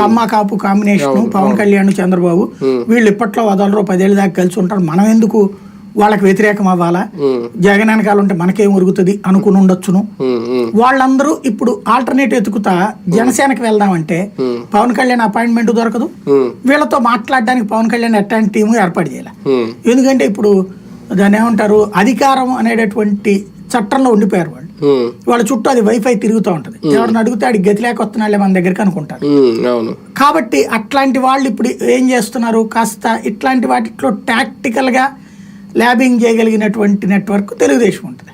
కమ్మ Kapu combination Pawan Kalyan Chandrababu వీళ్ళు ఇప్పట్లో వదలరు పదేళ్ళ దాకా కలిసి ఉంటారు. మనం ఎందుకు వాళ్ళకి వ్యతిరేకం అవ్వాలా? జగన్ వెనకాల ఉంటే మనకేం ఉరుగుతుంది అనుకుని ఉండొచ్చును. వాళ్ళందరూ ఇప్పుడు ఆల్టర్నేట్ ఎతుకుతా జనసేనకి వెళ్దామంటే పవన్ కళ్యాణ్ అపాయింట్మెంట్ దొరకదు. వీళ్ళతో మాట్లాడడానికి పవన్ కళ్యాణ్ ఎట్లాంటి టీము ఏర్పాటు చేయాలి? ఎందుకంటే ఇప్పుడు దాన్ని ఏమంటారు? అధికారం అనేటటువంటి చట్టంలో ఉండిపోయారు వాళ్ళు. వాళ్ళ చుట్టూ అది వైఫై తిరుగుతూ ఉంటది. ఎవరిని అడిగితే ఆడికి గతి లేక వస్తున్నాళ్ళే మన దగ్గరికి అనుకుంటారు. కాబట్టి అట్లాంటి వాళ్ళు ఇప్పుడు ఏం చేస్తున్నారు? కాస్త ఇట్లాంటి వాటిలో tactical గా ల్యాబింగ్ చేయగలిగినటువంటి నెట్వర్క్ తెలుగుదేశం ఉంటుంది.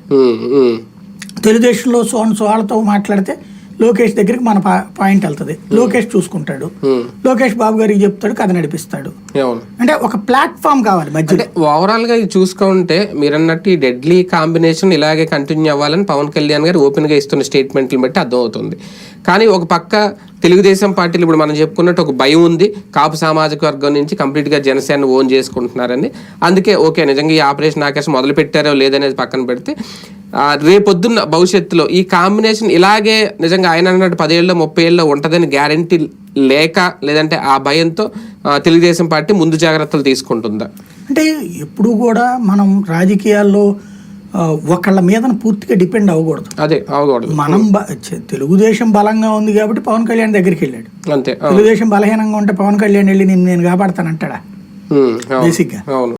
తెలుగుదేశంలో సోన్ సో వాళ్ళతో మాట్లాడితే లోకేష్ దగ్గరికి మన పాయింట్ వెళ్తుంది. లోకేష్ చూసుకుంటాడు. ఉమ్, లోకేష్ బాబు గారికి చెప్తాడు కథ నడిపిస్తాడు. అంటే ఒక ప్లాట్ఫామ్ కావాలి మధ్యలో. అంటే ఓవరాల్గా ఇది చూసుకుంటే మీరు అన్నట్టు ఈ డెడ్లీ కాంబినేషన్ ఇలాగే కంటిన్యూ అవ్వాలని పవన్ కళ్యాణ్ గారు ఓపెన్గా ఇస్తున్న స్టేట్మెంట్ని బట్టి అర్థమవుతుంది. కానీ ఒక పక్క తెలుగుదేశం పార్టీలు ఇప్పుడు మనం చెప్పుకున్నట్టు ఒక భయం ఉంది. కాపు సామాజిక వర్గం నుంచి కంప్లీట్గా జనసేన ఓన్ చేసుకుంటున్నారని. అందుకే ఓకే నిజంగా ఈ ఆపరేషన్ ఆకాశం మొదలు పెట్టారో లేదనేది పక్కన పెడితే రేపొద్దున్న భవిష్యత్తులో ఈ కాంబినేషన్ ఇలాగే నిజంగా ఆయన అన్నట్టు పదేళ్ళు ముప్పై ఏళ్ళు ఉంటుందని గ్యారంటీ లేక లేదంటే ఆ భయంతో తెలుగుదేశం పార్టీ ముందు జాగ్రత్తలు తీసుకుంటుందా? అంటే ఎప్పుడు కూడా మనం రాజకీయాల్లో ఒకళ్ళ మీద పూర్తిగా డిపెండ్ అవ్వకూడదు. అదే అవకూడదు మనం తెలుగుదేశం బలంగా ఉంది కాబట్టి పవన్ కళ్యాణ్ దగ్గరికి వెళ్ళాడు అంతే తెలుగుదేశం బలహీనంగా ఉంటే పవన్ కళ్యాణ్ వెళ్ళి నేను నేను కాపాడతానంటాడా? ఉమ్, అవును బేసిక్గా. అవును.